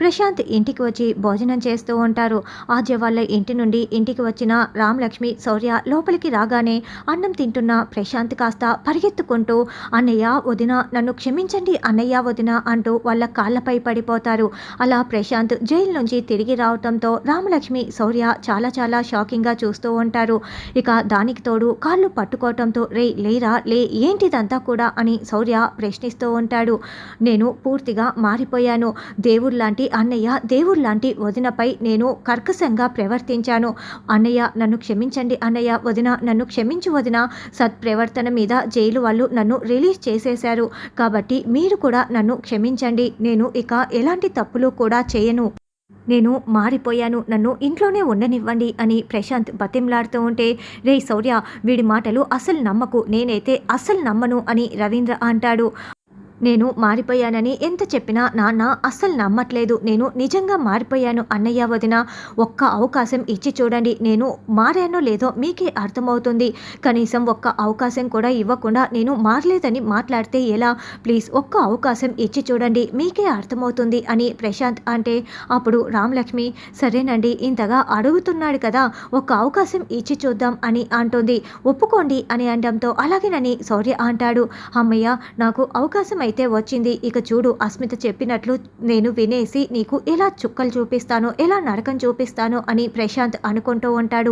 ప్రశాంత్ ఇంటికి వచ్చి భోజనం చేస్తూ ఉంటారు. ఆద్య వాళ్ళ ఇంటి నుండి ఇంటికి వచ్చిన రామలక్ష్మి శౌర్య లోపలికి రాగానే అన్నం తింటున్న ప్రశాంత్ కాస్త పరిగెత్తుకుంటూ అన్నయ్య వదిన నన్ను క్షమించండి అన్నయ్య వదిన అంటూ వాళ్ళ కాళ్ళపై పడిపోతారు. అలా ప్రశాంత్ జైలు నుంచి తిరిగి రావడంతో రామలక్ష్మి శౌర్య చాలా చాలా షాకింగ్గా చూస్తూ ఉంటారు. ఇక దానికి తోడు కాళ్ళు పట్టుకోవటంతో రే లేరా లే ఏంటిదంతా కూడా అని శౌర్య ప్రశ్నిస్తూ ఉంటాడు. నేను పూర్తిగా మారిపోయాను. దేవుళ్ళలాంటి అన్నయ్య దేవుళ్ళలాంటి వదినపై నేను కర్కశంగా ప్రవర్తించాను. అన్నయ్య నన్ను క్షమించండి అన్నయ్య. వదిన నన్ను క్షమించు వదిన. సత్ప్రవర్తన మీద జైలు వాళ్ళు నన్ను రిలీజ్ చేసేశారు. కాబట్టి మీరు కూడా నన్ను క్షమించండి. నేను ఇక ఎలాంటి తప్పులు కూడా చేయను. నేను మారిపోయాను. నన్ను ఇంట్లోనే ఉండనివ్వండి అని ప్రశాంత్ బతిమ్లాడుతూ ఉంటే రే శౌర్య వీడి మాటలు అసలు నమ్మకు. నేనైతే అసలు నమ్మను అని రవీంద్ర అంటాడు. నేను మారిపోయానని ఎంత చెప్పినా నాన్న అస్సలు నమ్మట్లేదు. నేను నిజంగా మారిపోయాను అన్నయ్య వదిన. ఒక్క అవకాశం ఇచ్చి చూడండి. నేను మారానో లేదో మీకే అర్థమవుతుంది. కనీసం ఒక్క అవకాశం కూడా ఇవ్వకుండా నేను మారలేదని మాట్లాడితే ఎలా? ప్లీజ్ ఒక్క అవకాశం ఇచ్చి చూడండి. మీకే అర్థమవుతుంది అని ప్రశాంత్ అంటే అప్పుడు రామలక్ష్మి సరేనండి ఇంతగా అడుగుతున్నాడు కదా ఒక్క అవకాశం ఇచ్చి చూద్దాం అని అంటుంది. ఒప్పుకోండి అని అనడంతో అలాగేనని శౌర్య అంటాడు. అమ్మయ్య నాకు అవకాశం అయితే వచ్చింది. ఇక చూడు అస్మిత చెప్పినట్లు నేను వినేసి నీకు ఎలా చుక్కలు చూపిస్తానో ఎలా నరకం చూపిస్తానో అని ప్రశాంత్ అనుకుంటూ ఉంటాడు.